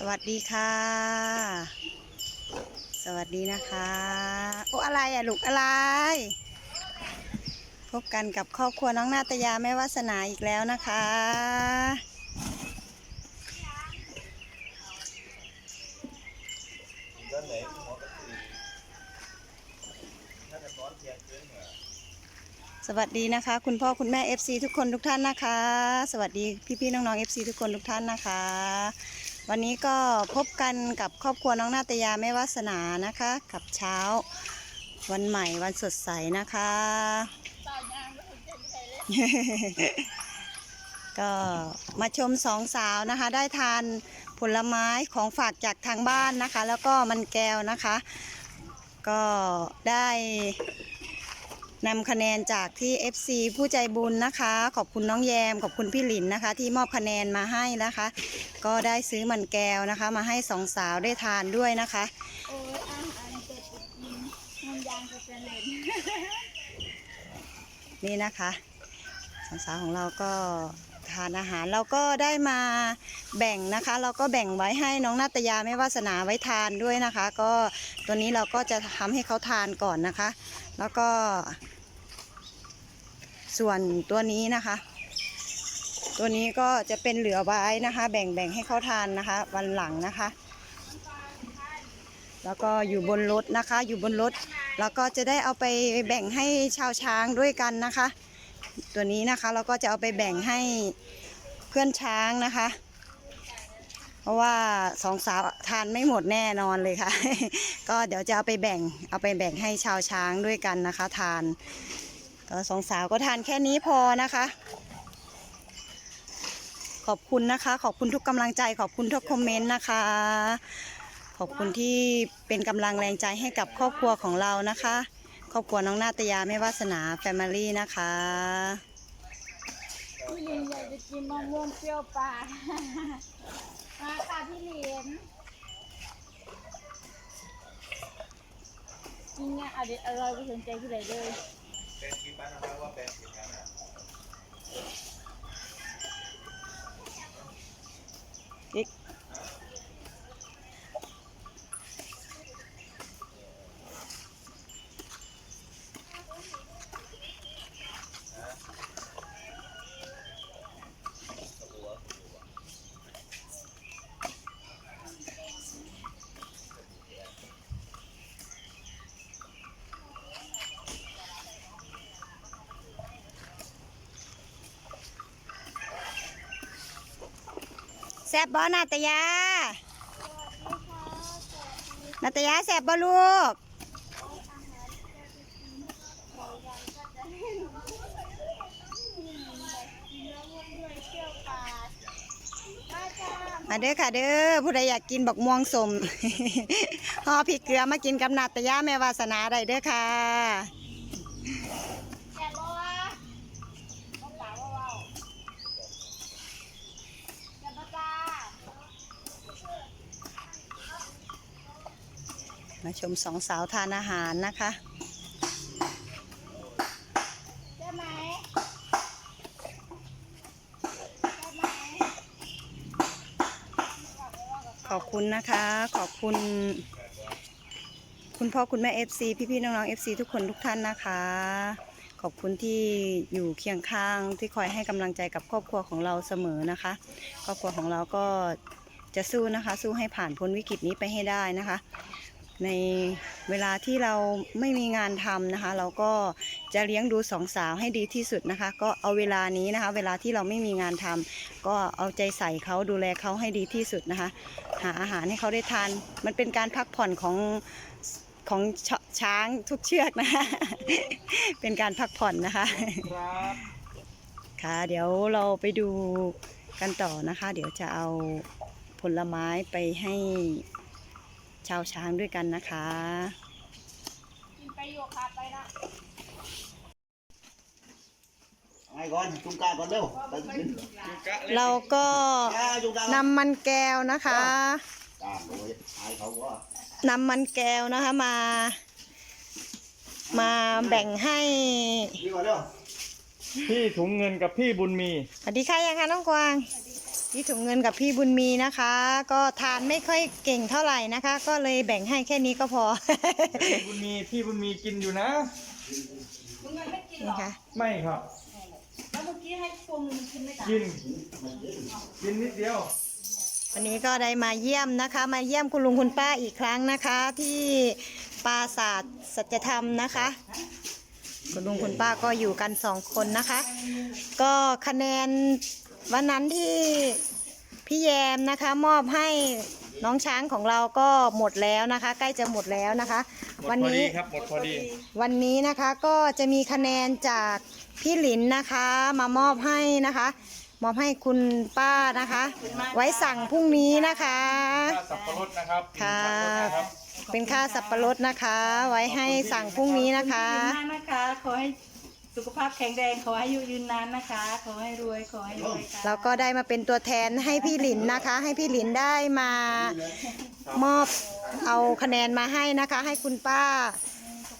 สวัสดีค่ะ สวัสดีนะคะ โอ้อะไรอะลูกอะไร พบกันกับครอบครัวน้องนาตยาแม่วาสนาอีกแล้วนะคะด้านไหนหมอกระสีถ้าจะนอนเที่ยงคืนเหรอสวัสดีนะคะ คุณพ่อคุณแม่ FC ทุกคนทุกท่านนะคะ สวัสดีพี่ๆน้องๆ FC ทุกคนทุกท่านนะคะ วันนี้ก็พบกันกับครอบครัวน้องนาตยาแม่วาสนานะคะ กับเช้าวันใหม่วันสดใสนะคะ ก็มาชมสองสาวนะคะ ได้ทานผลไม้ของฝากจากทางบ้านนะคะ แล้วก็มันแก้วนะคะ ก็ได้ นำคะแนนจากที่ FC ผู้ใจบุญนะคะ ขอบคุณน้องแยม ขอบคุณพี่หลินนะคะ ที่มอบคะแนนมาให้นะคะ ก็ได้ซื้อมันแก้วนะคะ มาให้สองสาวได้ทานด้วยนะคะ โอ้ยอาหารเป็ดจะกินน้ำยางจะเป็นเลนนี่นะคะสองสาวของเราก็ทานอาหารเราก็ได้มาแบ่งนะคะ เราก็แบ่งไว้ให้น้องนาตยาไม่วาสนาไว้ทานด้วยนะคะ ก็ตัวนี้เราก็จะทำให้เขาทานก่อนนะคะ แล้วก็ ส่วนตัวนี้นะคะ ตัวนี้ก็จะเป็นเหลือไว้นะคะ แบ่งแบ่งให้เขาทานนะคะ วันหลังนะคะ แล้วก็อยู่บนรถนะคะ อยู่บนรถ แล้วก็จะได้เอาไปแบ่งให้ชาวช้างด้วยกันนะคะ ตัวนี้นะคะเราก็จะเอาไปแบ่งให้เพื่อนช้างนะคะ ราะว่าสองสาวทานไม่หมดแน่นอนเลยค่ะ ก็เดี๋ยวจะเอาไปแบ่งเอาไปแบ่งให้ชาวช้างด้วยกันนะคะ ทานก็สองสาวก็ทานแค่นี้พอนะคะ ขอบคุณนะคะ ขอบคุณทุกกำลังใจ ขอบคุณทุกคอมเมนต์นะคะ ขอบคุณที่เป็นกำลังแรงใจให้กับครอบครัวของเรานะคะ ครอบครัวน้องนาตยาไม่วาสนาแฟมิลี่นะคะ พี่ลินอยากจะกินมะม่วงเปรี้ยวปากมาค่ะพี่ลินกินเนี่ยอร่อยอร่อยไปสนใจที่ไหนเลย เป็นกินบ้านนะครับว่าเป็นกี่ปันอะ แซบบอนาตยา นาตยาแซบบอลูก มาเด้อค่ะเด้อผู้ใดอยากกินบักม่วงสมห่อพริกเกลือมากินกับนาตยาแม่วาสนาได้เด้อค่ะ แกบอกว่าต้องปากว่าว่าแกบอกจ้า มาชมสองสาวทานอาหารนะคะขอบคุณนะคะ ขอบคุณ คุณพ่อคุณแม่ FC พี่ๆน้องๆ FC ทุกคนทุกท่านนะคะ ขอบคุณที่อยู่เคียงข้างที่คอยให้กำลังใจกับครอบครัวของเราเสมอนะคะ ครอบครัวของเราก็จะสู้นะคะ สู้ให้ผ่านพ้นวิกฤตนี้ไปให้ได้นะคะ ในเวลาที่เราไม่มีงานทำนะคะ เราก็จะเลี้ยงดูสองสาวให้ดีที่สุดนะคะ ก็เอาเวลานี้นะคะ เวลาที่เราไม่มีงานทำก็เอาใจใส่เขาดูแลเขาให้ดีที่สุดนะคะ หาอาหารให้เขาได้ทาน มันเป็นการพักผ่อนของของชช้างทุกเชือกนะคะ เป็นการพักผ่อนนะคะครับค่ะเดี๋ยวเราไปดูกันต่อนะคะ เดี๋ยวจะเอาผลไม้ไปให้ ชาวช้างด้วยกันนะคะกินไปโยคะไปนะไอ้ก่อนจุงกาก่อนเร็วไปกินเราก็อ่าจุงกานำมันแก้วนะคะตามโอ้ยไอ้เขาว่านำมันแก้วนะคะมา มาแบ่งให้ดีก่อนเร็วพี่ถุงเงินกับพี่บุญมีสวัสดีค่ะยังคะน้องกวาง พี่ถุงเงินกับพี่บุญมีนะคะ ก็ทานไม่ค่อยเก่งเท่าไหร่นะคะ ก็เลยแบ่งให้แค่นี้ก็พอ พี่บุญมีพี่บุญมีกินอยู่นะนี่ค่ะ ไม่ครับแล้วเมื่อกี้ให้ปรุงกินไม่ได้กิน กินนิดเดียว วันนี้ก็ได้มาเยี่ยมนะคะ มาเยี่ยมคุณลุงคุณป้าอีกครั้งนะคะ ที่ปราศาสตร์สัจธรรมนะคะ คุณลุงคุณป้าก็อยู่กันสองคนนะคะ ก็คะแนน วันนั้นที่พี่แยมนะคะมอบให้น้องช้างของเราก็หมดแล้วนะคะ ใกล้จะหมดแล้วนะคะ หมดวันพอนี้ดีครับหมดพอดี วันนี้นะคะก็จะมีคะแนนจากพี่หลินนะคะ มามอบให้นะคะ มอบให้คุณป้านะคะ ไว้สั่งพรุ่งนี้นะคะ ค่าสับปะรดนะครับค่ะ สับปะรดนะครับ เป็นค่าสับปะรดนะคะ ไว้ให้สั่งพรุ่งนี้นะคะ ขอบณมากนะคะ ขอให้ สุขภาพแข็งแรงขอให้อายุยืนนานนะคะ ขอให้รวยขอให้รวยค่ะ แล้วก็ได้มาเป็นตัวแทนให้พี่หลินนะคะ ให้พี่หลินได้มามอบเอาคะแนนมาให้นะคะ ให้คุณป้า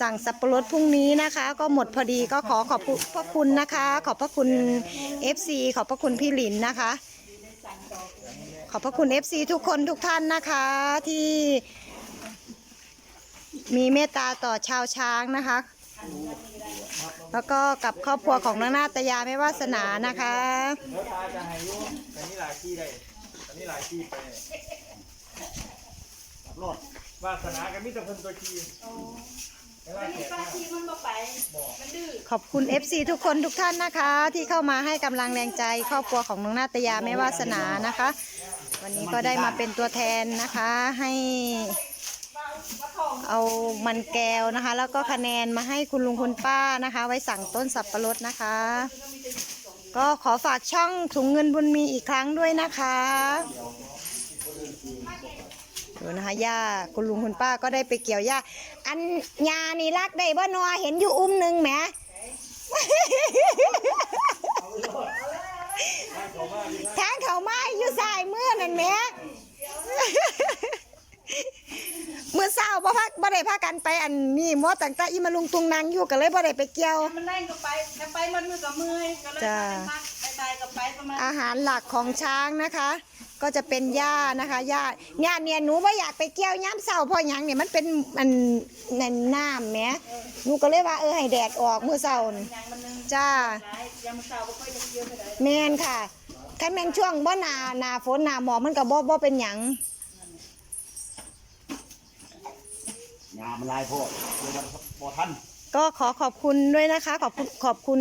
สั่งสับปะรดพรุ่งนี้นะคะ ก็หมดพอดีก็ขอขอบคุณพระคุณนะคะ ขอบพระคุณ FC ขอบพระคุณพี่หลินนะคะ ขอบพระคุณ FC ทุกคนทุกท่านนะคะที่มีเมตตาต่อชาวช้างนะคะ แล้วก็กับครอบครัวของนางนาตยาไม่วาสนานะคะ แล้วตาจะให้อยุ่แต่นี่หลายที่ได้แต่นี่หลายที่ไปรอดวาสนากับมิตรเพิ่นตัวคีไม่ว่าแขกมากที่มันมาไป มันดื้อ ขอบคุณ FC ทุกคนทุกท่านนะคะ ที่เข้ามาให้กำลังแรงใจ ครอบครัวของน้องนาตยาไม่วาสนานะคะ วันนี้ก็ได้มาเป็นตัวแทนนะคะให้ เอามันแก้วนะคะ แล้วก็คะแนนมาให้คุณลุงคุณป้านะคะ ไว้สั่งต้นสับปะรดนะคะ ก็ขอฝากช่องถุงเงินบุญมีอีกครั้งด้วยนะคะดูนะคะย่าคุณลุงคุณป้าก็ได้ไปเกี่ยวหญ้าอันยานี่รักได้บ่นัวเห็นอยู่อุ้มหนึ่งแหมทางเขาไม้อยู่สายมือนั่นแหม เมื่อเช้าบ่พักบ่ได้พากันไปอันนี้หมอตั้งแต่อีมาลุงตุงนางอยู่ก็เลยบ่ได้ไปเกี่ยว มันนั่งก็ไปจะไปมันมือกับมือก็เลยจ้า ไปพักไปตายกับไปประมาณอาหารหลักของช้างนะคะ ก็จะเป็นหญ้านะคะหญ้าหญ้าเนี่ยหนูว่าอยากไปเกี่ยวย้ำเสาเพราะหยังเนี่ยมันเป็นมันนั่นน้ำแหมหนูก็เลยว่าเออให้แดดออกเมื่อเช้านี่อย่างมันนึงจ้า หลายยามเสาร์บ่ค่อยจะเกี่ยวไปไหนแม่นค่ะคันแม่นช่วงบ่หนาหนาฝนหนาหมอกมันก็บ่บ่เป็นหยัง งามันลายพวกเดี๋ยวมันพอทันก็ขอขอบคุณด้วยนะคะ ขอบคุณขอบคุณ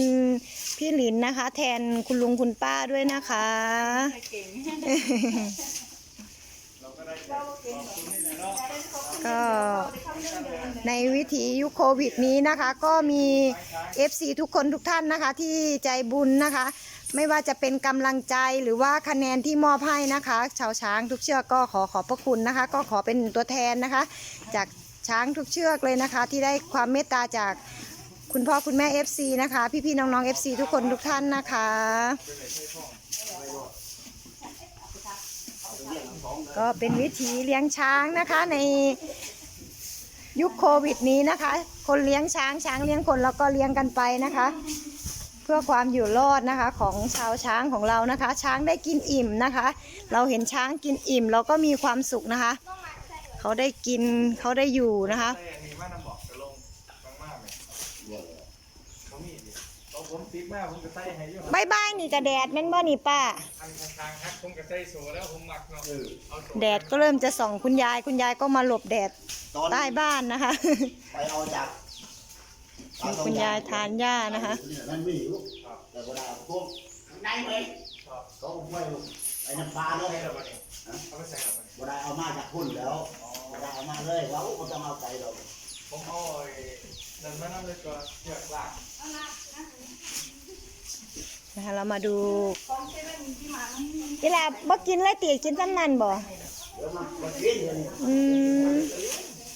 พี่หลินนะคะ แทนคุณลุงคุณป้าด้วยนะคะ เก่งก็ในวิถียุคโควิดนี้นะคะ ก็มี FC ทุกคนทุกท่านนะคะ ที่ใจบุญนะคะ ไม่ว่าจะเป็นกำลังใจหรือว่าคะแนนที่มอบให้นะคะ ชาวช้างทุกเชือกก็ขอขอบพระคุณนะคะ ก็ขอเป็นตัวแทนนะคะ จาก ช้างทุกเชือกเลยนะคะ ที่ได้ความเมตตาจากคุณพ่อคุณแม่ FC นะคะ พี่ๆน้องๆ FC ทุกคนทุกท่านนะคะ ก็เป็นวิถีเลี้ยงช้างนะคะในยุคโควิดนี้นะคะ คนเลี้ยงช้างช้างเลี้ยงคนแล้วก็เลี้ยงกันไปนะคะ เพื่อความอยู่รอดนะคะของชาวช้างของเรานะคะ ช้างได้กินอิ่มนะคะ เราเห็นช้างกินอิ่มเราก็มีความสุขนะคะ เขาได้กินเขาได้อยู่นะคะใส่อันนี้มากน้ำบอกจะลงบางมากเลยเขามีดิตอนผมติดมากผมจะใส่ให้อยุ่บายบายนี่กระแดดแม่นบ่นี่ป้า อันทางฮักผมก็ใส่โซแล้วผมมักเนาะเอาโซแดดก็เริ่มจะส่องคุณยายคุณยายก็มาหลบแดดตอนใต้บ้านนะคะ ไปเอาจากมีคุณยายทานหญ้านะคะ นั่นไม่หิวแต่เวลาพวกในไหมเขาไม่ ไอ้น้ำปลาเนาะใส่แล้วบัดนี้เอาไปใส่แล้วบัดนี้เวลาเอามาจากพุ่นแล้วเวลาเอามาเลยว่าเขาจะมาเอาไก่เราผมเอาไอ้นั่นมานั่นเลยก็เชือกลากนะคะเรามาดูเวลาบ่กินแล้วตีกินซ้ำนั่นบ่เดี๋ยวมันมันกินเลยอืม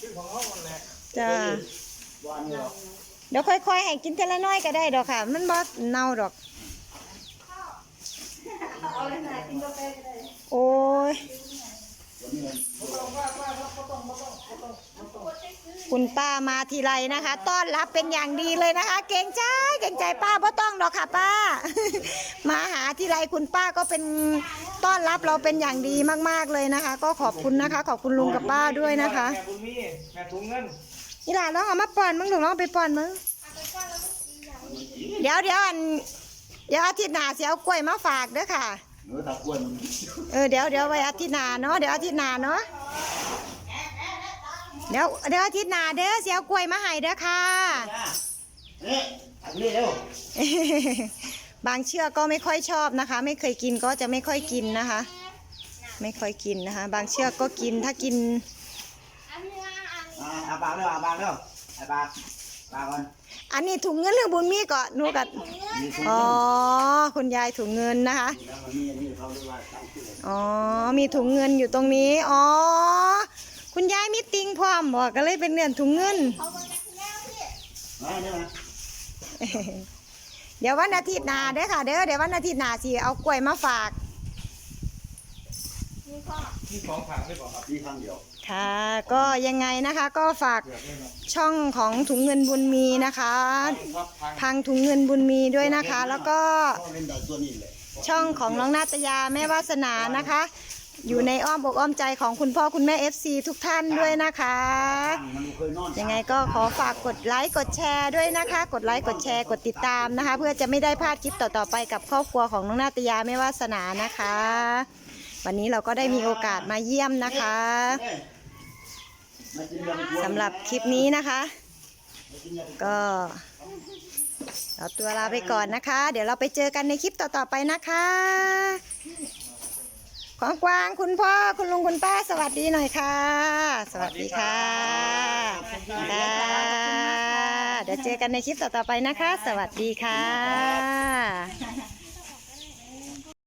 คือของเขาหมดแหละจ้าวันนี้เดี๋ยวค่อยๆให้กินเทละน้อยก็ได้ดอกค่ะ มันบ่เน่าดอก โอ้ย คุณป้ามาทีไรนะคะ ต้อนรับเป็นอย่างดีเลยนะคะ เก่งใจเก่งใจป้าบ่ต้องดอกค่ะป้า มาหาทีไรคุณป้าก็เป็นต้อนรับเราเป็นอย่างดีมากๆเลยนะคะ ก็ขอบคุณนะคะ ขอบคุณลุงกับป้าด้วยนะคะ แม่บุญมีแม่ถุงเงินนี่ล่ะลองเอามาป้อนมึงหนูลองไปป้อนมึงเดี๋ยวเดี๋ยวอันเดี๋ยวอาทิตย์หน้าเสิเอากล้วยมาฝากเด้อค่ะ เนื้อตะกวนมันเออเดี๋ยวเดี๋ยวไว้อาทิตย์หน้าเนาะเดี๋ยวอาทิตย์หน้าเนาะเดี๋ยวเดี๋ยวอาทิตย์หน้าเด้อเสียกล้วยมาให้เด้อค่ะนี่อันนี้เร็วบางเชือกก็ไม่ค่อยชอบนะคะ ไม่เคยกินก็จะไม่ค่อยกินนะคะ ไม่ค่อยกินนะคะ บางเชือกก็กินถ้ากินอันนี้อะอันนี้อ่าอาปากเร็วอาปากเร็วไอ้ปากปากก่อน อันนี้ถุงเงินหรือบุญมีก็หนูกัดมีคนอ๋อคุณยายถุงเงินนะคะแล้วมันมีอันนี้เขาเรียกว่าตั้งชื่อเลยอ๋อ มีถุงเงินอยู่ตรงนี้ อ๋อ คุณยายมีติงพร้อมบอกก็เลยเป็นเรื่องถุงเงินเขาบอกนะคุณแม่พี่มาเนี่ยมาเดี๋ยววันอาทิตย์หน้าเด้อค่ะ เด้อ เดี๋ยววันอาทิตย์หน้าสิเอากล้วยมาฝาก มีพ่อมีสองถังได้บอกครับมีครั้งเดียว ค่ะ ก็ยังไงนะคะก็ฝากช่องของถุงเงินบุญมีนะคะครังถุงเงินบุญมีด้วยนะคะ แล้วก็ช่องของน้องนาตยาแม่วาสนานะคะ อยู่ในอ้อมอกอ้อมใจของคุณพ่อคุณแม่ FC ทุกท่านด้วยนะคะ ยังไงก็ขอฝากกดไลค์กดแชร์ด้วยนะคะ กดไลค์กดแชร์กดติดตามนะคะ เพื่อจะไม่ได้พลาดคลิปต่อๆไปกับครอบครัวของน้องนาตยาแม่วาสนานะคะวันนี้เราก็ได้มีโอกาสมาเยี่ยมนะคะ สำหรับคลิปนี้นะคะ ก็เอาตัวลาไปก่อนนะคะ เดี๋ยวเราไปเจอกันในคลิปต่อๆไปนะคะขวางกวางคุณพ่อคุณลุงคุณป้าสวัสดีหน่อยค่ะ สวัสดีค่ะค่ะเดี๋ยวเจอกันในคลิปต่อๆไปนะคะ สวัสดีค่ะ